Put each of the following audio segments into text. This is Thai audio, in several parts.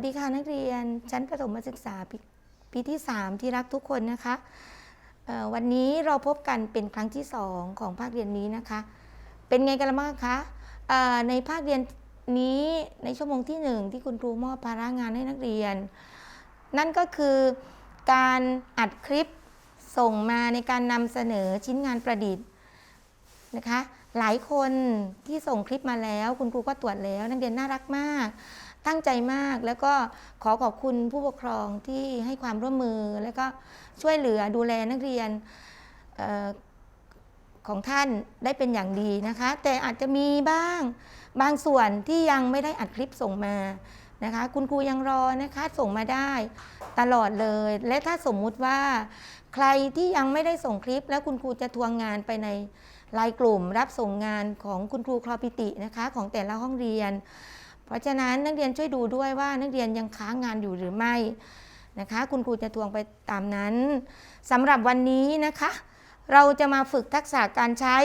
สวัสดีค่ะนักเรียนชั้นประถมศึกษาปปีที่ 3 ที่รักทุกคนนะคะวันนี้เราพบกันเป็นครั้งที่ 2 ของภาคเรียนนี้นะคะ เป็นไงกันบ้างคะในภาคเรียนนี้ในชั่วโมงที่ 1 ที่คุณครูมอบภาระงานให้นักเรียน นั่นก็คือการอัดคลิปส่งมาในการนำเสนอชิ้นงานประดิษฐ์นะคะ หลายคนที่ส่งคลิปมาแล้ว คุณครูก็ตรวจแล้ว นักเรียนน่ารักมาก ตั้งใจมากแล้วก็ขอขอบคุณผู้ปกครองที่ให้ความร่วมมือ แล้วก็ช่วยเหลือดูแลนักเรียนออของท่านได้เป็นอย่างดีนะคะ แต่อาจจะมีบ้างบางส่วนที่ยังไม่ได้อัดคลิปส่งมานะคะ คุณครูยังรอนะคะส่งมาได้ตลอดเลย และถ้าสมมุติว่า ใครที่ยังไม่ได้ส่งคลิป แล้วคุณครูจะทวงงานไปในไลน์กลุ่ม รับส่งงานของคุณครูคลอปิตินะคะของแต่ละห้องเรียน เพราะฉะนั้นนักเรียนช่วยดูด้วยว่านักเรียนยังค้างงานอยู่หรือไม่นะคะ คุณครูจะทวงไปตามนั้นสำหรับวันนี้นะคะ เราจะมาฝึกทักษะการใช้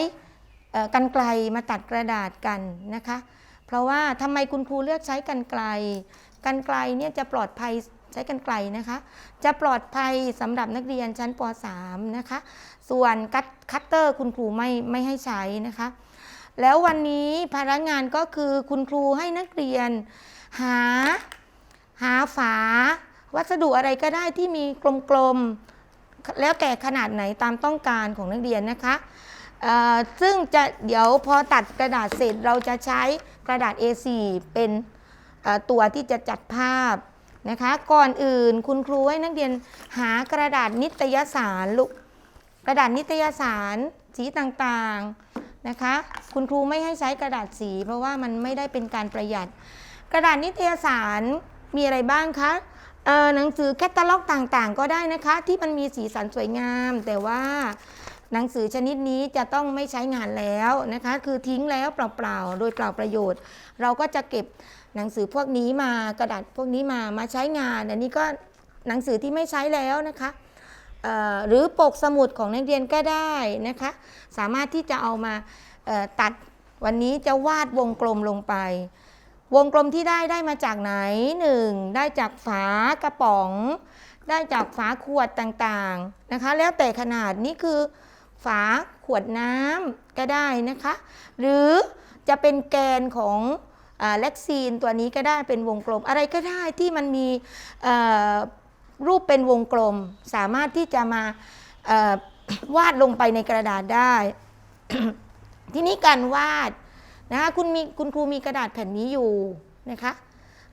กันไกลมาตัดกระดาษกันนะคะ เพราะว่าทำไมคุณครูเลือกใช้กันไกลกันไกลเนี่ยจะปลอดภัย ใช้กันไกลนะคะ จะปลอดภัยสำหรับนักเรียนชั้นป .3 นะคะ ส่วนคัตเตอร์คุณครูไม่ไม่ให้ใช้นะคะ แล้ววันนี้ภาระงานก็คือคุณครูให้นักเรียน หาหาฝา วัสดุอะไรก็ได้ที่มีกลมๆ แล้วแต่ขนาดไหนตามต้องการของนักเรียนนะคะซึ่งจะเดี๋ยวพอตัดกระดาษเสร็จเราจะใช้กระดาษ A4 เป็นตัวที่จะจัดภาพ นะคะ ก่อนอื่นคุณครูให้นักเรียนหากระดาษนิตยสารลูกกระดาษนิตยสารสีต่างๆนะคะ คุณครูไม่ให้ใช้กระดาษสี เพราะว่ามันไม่ได้เป็นการประหยัด กระดาษนิตยสารมีอะไรบ้างคะหนังสือแคตตาล็อกต่างๆ ก็ได้นะคะ ที่มันมีสีสันสวยงาม แต่ว่าหนังสือชนิดนี้จะต้องไม่ใช้งานแล้วนะคะ คือทิ้งแล้วเปล่าๆ โดยเปล่าประโยชน์ เราก็จะเก็บ หนังสือพวกนี้มากระดาษพวกนี้มามาใช้งาน อันนี้ก็หนังสือที่ไม่ใช้แล้วนะคะหรือปกสมุดของนักเรียนก็ได้นะคะ สามารถที่จะเอามาตัดวันนี้จะวาดวงกลมลงไป วงกลมที่ได้ได้มาจากไหนหนึ่งได้จากฝากระป๋อง ได้จากฝาขวดต่างๆนะคะ แล้วแต่ขนาดนี้คือฝาขวดน้ำก็ได้นะคะ หรือจะเป็นแกนของ เล็กซีนตัวนี้ก็ได้เป็นวงกลม อะไรก็ได้ที่มันมีรูปเป็นวงกลม สามารถที่จะมาวาดลงไปในกระดาษได้ ทีนี้การวาดนะคะคุณมีคุณครูมีกระดาษแผ่นนี้อยู่นะคะ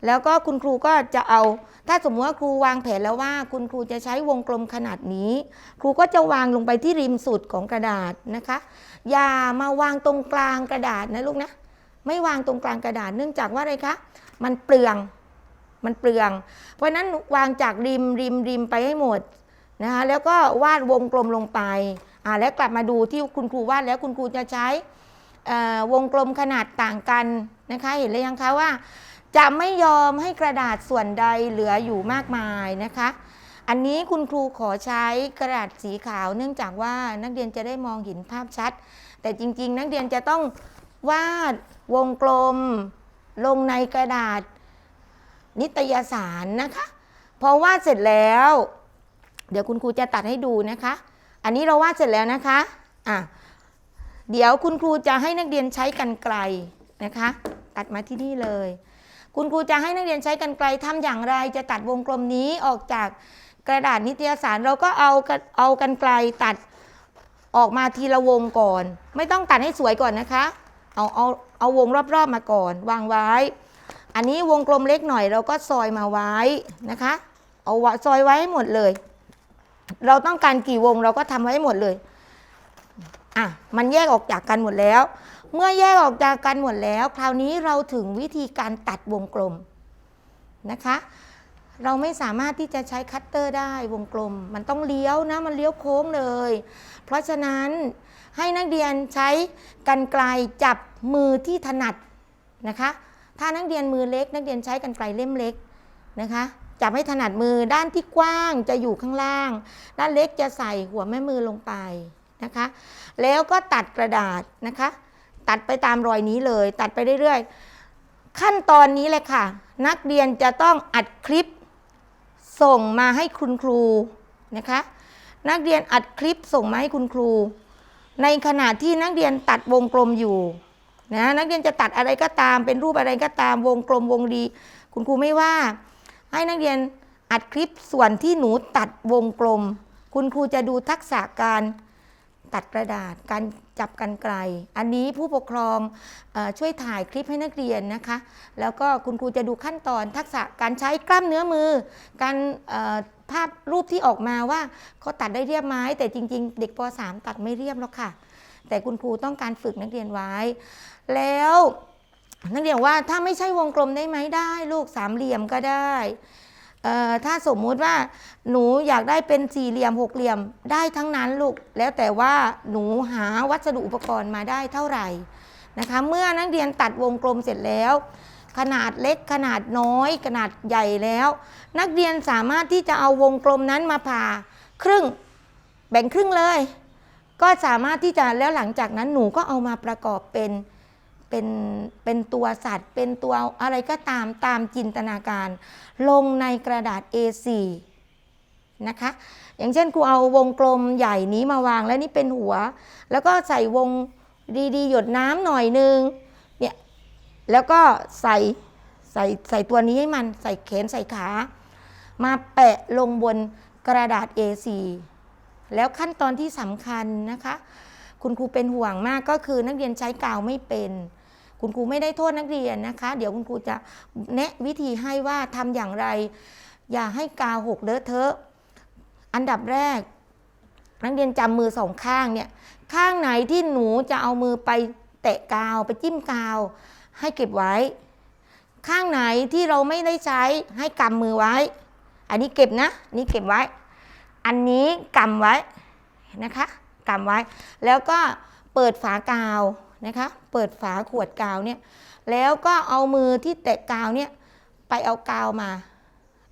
แล้วก็คุณครูก็จะเอา ถ้าสมมติว่าครูวางแผนแล้วว่า คุณครูจะใช้วงกลมขนาดนี้ ครูก็จะวางลงไปที่ริมสุดของกระดาษนะคะ อย่ามาวางตรงกลางกระดาษนะลูกนะ ไม่วางตรงกลางกระดาษเนื่องจากว่าอะไรคะ มันเปลือง มันเปลือง เพราะนั้นวางจากริมริมริมไปให้หมดนะคะแล้วก็วาดวงกลมลงไปอ่าแล้วกลับมาดูที่คุณครูวาดแล้วคุณครูจะใช้วงกลมขนาดต่างกันนะคะ เห็นเลยยังคะว่า จะไม่ยอมให้กระดาษส่วนใดเหลืออยู่มากมายนะคะ อันนี้คุณครูขอใช้กระดาษสีขาว เนื่องจากว่านักเรียนจะได้มองเห็นภาพชัด แต่จริง ๆ นักเรียนจะต้อง วาด วงกลม ลงในกระดาษ นิตยสารนะคะ พอวาดเสร็จแล้ว เดี๋ยวคุณครูจะตัดให้ดูนะคะ อันนี้เราวาดเสร็จแล้วนะคะอะเดี๋ยวคุณครูจะให้นักเรียนใช้กันไกลนะคะ ตัดมาที่นี่เลย คุณครูจะให้นักเรียนใช้กันไกลทำอย่างไร จะตัดวงกลมนี้ออกจากกระดาษนิตยสารเราก็เอาเอากันไกลตัดออกมาทีละวงก่อน ไม่ต้องตัดให้สวยก่อนนะคะ เอาเอาเอาวงรอบๆมาก่อน วางไว้ อันนี้วงกลมเล็กหน่อยเราก็ซอยมาไว้นะคะ เอาซอยไว้ให้หมดเลย เราต้องการกี่วงเราก็ทำไว้ให้หมดเลยอะมันแยกออกจากกันหมดแล้ว เมื่อแยกออกจากกันหมดแล้ว คราวนี้เราถึงวิธีการตัดวงกลมนะคะ เราไม่สามารถที่จะใช้คัตเตอร์ได้วงกลม มันต้องเลี้ยวนะมันเลี้ยวโค้งเลย เพราะฉะนั้น ให้นักเรียนใช้กันไกลจับมือที่ถนัดนะคะ ถ้านักเรียนมือเล็ก นักเรียนใช้กันไกลเล่มเล็กนะคะจับให้ถนัดมือด้านที่กว้างจะอยู่ข้างล่าง ด้านเล็กจะใส่หัวแม่มือลงไปนะคะ แล้วก็ตัดกระดาษนะคะ ตัดไปตามรอยนี้เลย ตัดไปเรื่อยๆ ขั้นตอนนี้เลยค่ะ นักเรียนจะต้องอัดคลิปส่งมาให้คุณครูนะคะ นักเรียนอัดคลิปส่งมาให้คุณครู ในขณะที่นักเรียนตัดวงกลมอยู่นะนักเรียนจะตัดอะไรก็ตาม เป็นรูปอะไรก็ตามวงกลมวงรีคุณครูไม่ว่า ให้นักเรียนอัดคลิปส่วนที่หนูตัดวงกลม คุณครูจะดูทักษะการตัดกระดาษการจับกันไกล อันนี้ผู้ปกครองอช่วยถ่ายคลิปให้นักเรียนนะคะ แล้วก็คุณครูจะดูขั้นตอนทักษะการใช้กล้ามเนื้อมือ การ ภาพรูปที่ออกมาว่าเขาตัดได้เรียบไหมแต่จริง ๆ เด็กป .3 ตัดไม่เรียบหรอกค่ะ แต่คุณครูต้องการฝึกนักเรียนไว้ แล้วนักเรียนว่าถ้าไม่ใช่วงกลมได้ไหมได้ ลูกสามเหลี่ยมก็ได้เอ่อถ้าสมมุติว่าหนูอยากได้เป็นสี่เหลี่ยมหกเหลี่ยมได้ทั้งนั้นลูกแล้วแต่ว่าหนูหาวัสดุอุปกรณ์มาได้เท่าไหร่นะคะ เมื่อนักเรียนตัดวงกลมเสร็จแล้ว ขนาดเล็กขนาดน้อย ขนาดใหญ่แล้ว นักเรียนสามารถที่จะเอาวงกลมนั้นมาผ่าครึ่งแบ่งครึ่งเลย ก็สามารถที่จะแล้วหลังจากนั้นหนูก็เอามาประกอบเป็นเป็นเป็นตัวสัตว์ เป็นตัวอะไรก็ตามตามจินตนาการ ลงในกระดาษ A4 นะคะ อย่างเช่นครูเอาวงกลมใหญ่นี้มาวางแล้วนี่เป็นหัว แล้วก็ใส่วงดีๆ หยดน้ำหน่อยนึง แล้วก็ใส่ใส่ใส่ตัวนี้ให้มันใส่แขนใส่ขา มาแปะลงบนกระดาษ A4 แล้วขั้นตอนที่สำคัญนะคะ คุณครูเป็นห่วงมากก็คือนักเรียนใช้กาวไม่เป็น คุณครูไม่ได้โทษนักเรียนนะคะ เดี๋ยวคุณครูจะแนะวิธีให้ว่าทำอย่างไร อย่าให้กาวหกเลอะเทอะอันดับแรก นักเรียนจำมือสองข้างเนี่ยข้างไหนที่หนูจะเอามือไปแตะกาวไปจิ้มกาว ให้เก็บไว้ ข้างไหนที่เราไม่ได้ใช้ให้กำมือไว้ อันนี้เก็บนะนี่เก็บไว้ อันนี้กำไว้นะคะกำไว้ แล้วก็เปิดฝากาวนะคะ เปิดฝาขวดกาวเนี่ย แล้วก็เอามือที่แตะกาวเนี่ยไปเอากาวมา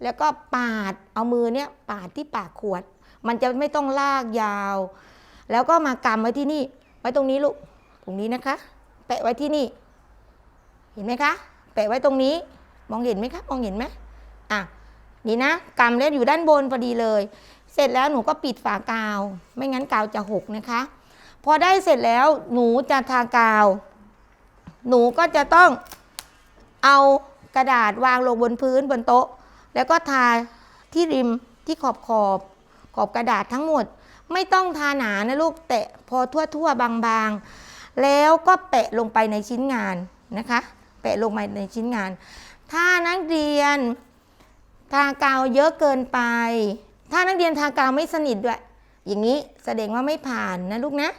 แล้วก็ปาดเอามือเนี่ยปาดที่ปากขวด มันจะไม่ต้องลากยาว แล้วก็มากำไว้ที่นี่ ไว้ตรงนี้ลูก ตรงนี้นะคะ แปะไว้ที่นี่ เห็นไหมคะ แปะไว้ตรงนี้ มองเห็นไหมคะ มองเห็นไหมอะ นี่นะ กำแล้วอยู่ด้านบนพอดีเลย เสร็จแล้วหนูก็ปิดฝากาว ไม่งั้นกาวจะหกนะคะ พอได้เสร็จแล้วหนูจะทากาว หนูก็จะต้องเอากระดาษวางลงบนพื้นบนโต๊ะ แล้วก็ทาที่ริมที่ขอบขอบขอบกระดาษทั้งหมด ไม่ต้องทาหนานะลูกแตะพอทั่วทั่วๆบางๆ แล้วก็แปะลงไปในชิ้นงานนะคะ แปะลงไปในชิ้นงาน ถ้านักเรียนทากาวเยอะเกินไป ถ้านักเรียนทากาวไม่สนิทด้วย อย่างนี้แสดงว่าไม่ผ่านนะลูกนะ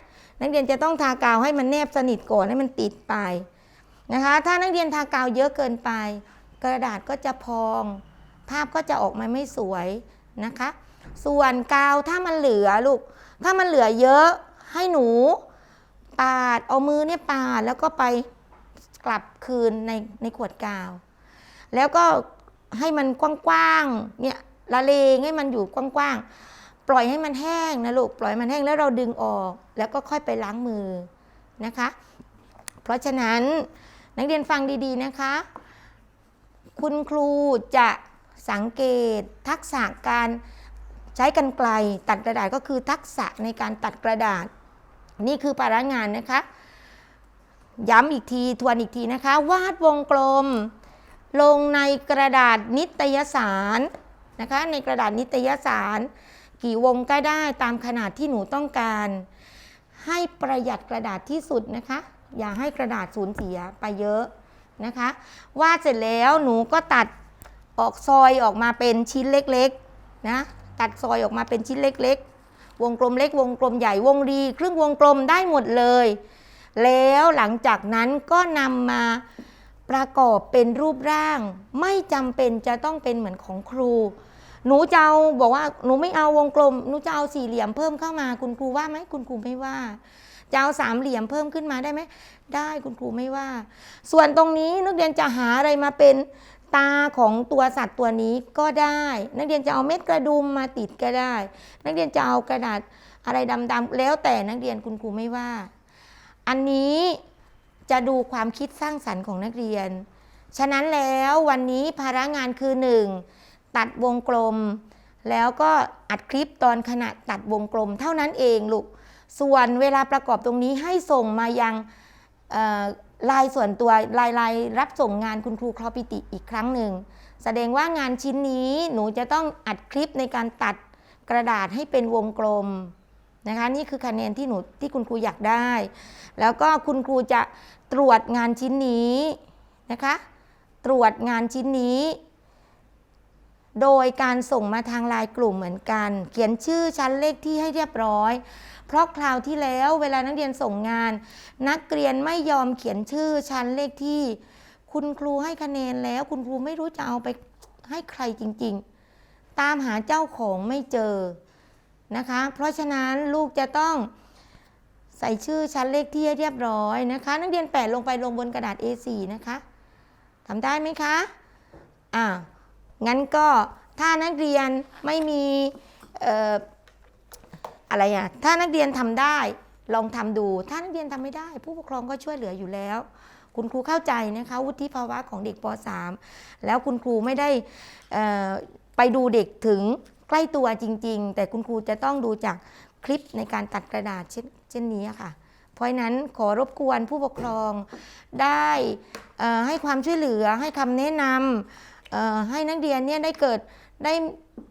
นักเรียนจะต้องทากาวให้มันแนบสนิทก่อนให้มันติดไปนะคะ ถ้านักเรียนทากาวเยอะเกินไป กระดาษก็จะพอง ภาพก็จะออกมาไม่สวยนะคะ ส่วนกาวถ้ามันเหลือลูก ถ้ามันเหลือเยอะให้หนูปาดเอามือเนี่ยปาดแล้วก็ไป กลับคืนในในขวดกาว แล้วก็ให้มันกว้างๆเนี่ยละเลงให้มันอยู่กว้างๆ ปล่อยให้มันแห้งนะลูกปล่อยมันแห้งแล้วเราดึงออก แล้วก็ค่อยไปล้างมือนะคะ เพราะฉะนั้นนักเรียนฟังดีๆนะคะ คุณครูจะสังเกตทักษะการใช้กันไกลตัดกระดาษก็คือทักษะในการตัดกระดาษ นี่คือภาระงานนะคะ ย้ำอีกทีทวนอีกทีนะคะ วาดวงกลม ลงในกระดาษนิตยสารนะคะ ในกระดาษนิตยสาร กี่วงก็ได้ตามขนาดที่หนูต้องการ ให้ประหยัดกระดาษที่สุดนะคะ อย่าให้กระดาษสูญเสียไปเยอะนะคะ วาดเสร็จแล้วหนูก็ตัดออกซอยออกมาเป็นชิ้นเล็กๆนะตัดซอยออกมาเป็นชิ้นเล็ก ๆ วงกลมเล็กวงกลมใหญ่วงรี ครึ่งวงกลมได้หมดเลย แล้วหลังจากนั้นก็นำมาประกอบเป็นรูปร่าง ไม่จำเป็นจะต้องเป็นเหมือนของครู หนูจะเอาบอกว่าหนูไม่เอาวงกลมหนูจะเอาสี่เหลี่ยมเพิ่มเข้ามา คุณครูว่าไหมคุณครูไม่ว่าจะเอาสามเหลี่ยมเพิ่มขึ้นมาได้ไหมได้คุณครูไม่ว่า ส่วนตรงนี้นักเรียนจะหาอะไรมาเป็นตาของตัวสัตว์ตัวนี้ก็ได้ นักเรียนจะเอาเม็ดกระดุมมาติดก็ได้ นักเรียนจะเอากระดาษอะไรดำๆแล้วแต่นักเรียนคุณครูไม่ว่า อันนี้จะดูความคิดสร้างสรรค์ของนักเรียน ฉะนั้นแล้ววันนี้ภาระงานคือ 1. ตัดวงกลม แล้วก็อัดคลิปตอนขณะตัดวงกลมเท่านั้นเองลูก ส่วนเวลาประกอบตรงนี้ให้ส่งมายังลายส่วนตัวลายลายรับส่งงานคุณครูครอปิติอีกครั้งหนึ่ง แสดงว่างานชิ้นนี้หนูจะต้องอัดคลิปในการตัดกระดาษให้เป็นวงกลม นะคะนี่คือคะแนนที่หนูที่คุณครูอยากได้ แล้วก็คุณครูจะตรวจงานชิ้นนี้นะคะตรวจงานชิ้นนี้ โดยการส่งมาทางไลน์กลุ่มเหมือนกัน เขียนชื่อชั้นเลขที่ให้เรียบร้อย เพราะคราวที่แล้วเวลานักเรียนส่งงาน นักเรียนไม่ยอมเขียนชื่อชั้นเลขที่ คุณครูให้คะแนนแล้ว คุณครูไม่รู้จะเอาไปให้ใครจริง ๆ ตามหาเจ้าของไม่เจอ นะคะ เพราะฉะนั้นลูกจะต้องใส่ชื่อชั้นเลขที่ให้เรียบร้อยนะคะ นักเรียนแปะลงไปลงบนกระดาษ A4 นะคะทำได้ไหมคะอ่างั้นก็ถ้านักเรียนไม่มีอะไรอะถ้านักเรียนทำได้ลองทำดู ถ้านักเรียนทำไม่ได้ ผู้ปกครองก็ช่วยเหลืออยู่แล้ว คุณครูเข้าใจนะคะวุฒิภาวะของเด็กป .3 แล้วคุณครูไม่ได้ไปดูเด็กถึง ใกล้ตัวจริง ๆ แต่คุณครูจะต้องดูจากคลิปในการตัดกระดาษเช่นเช่นนี้ค่ะ เพราะนั้นขอรบกวนผู้ปกครองได้ให้ความช่วยเหลือให้คำแนะนำให้นักเรียนเนี่ยได้เกิดได้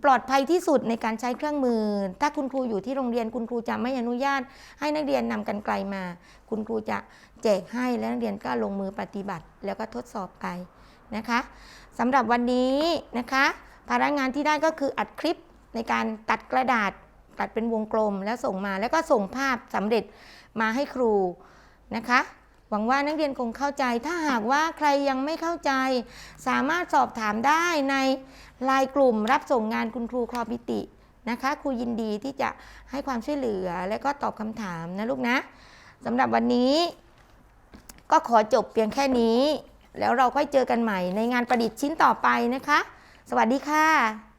ปลอดภัยที่สุดในการใช้เครื่องมือ ถ้าคุณครูอยู่ที่โรงเรียนคุณครูจะไม่อนุญาต ให้นักเรียนนำกันไกลมา คุณครูจะแจกให้แล้วนักเรียนก็ลงมือปฏิบัติ แล้วก็ทดสอบไปนะคะสำหรับวันนี้นะคะ ภาระงานที่ได้ก็คืออัดคลิป ในการตัดกระดาษตัดเป็นวงกลมแล้วส่งมาแล้วก็ส่งภาพสำเร็จมาให้ครูนะคะ หวังว่านักเรียนคงเข้าใจ ถ้าหากว่าใครยังไม่เข้าใจ สามารถสอบถามได้ในไลน์กลุ่มรับส่งงานคุณครูคลอปิตินะคะครูยินดีที่จะให้ความช่วยเหลือและก็ตอบคำถามนะลูกนะสำหรับวันนี้ก็ขอจบเพียงแค่นี้ แล้วเราค่อยเจอกันใหม่ในงานประดิษฐ์ชิ้นต่อไปนะคะ สวัสดีค่ะ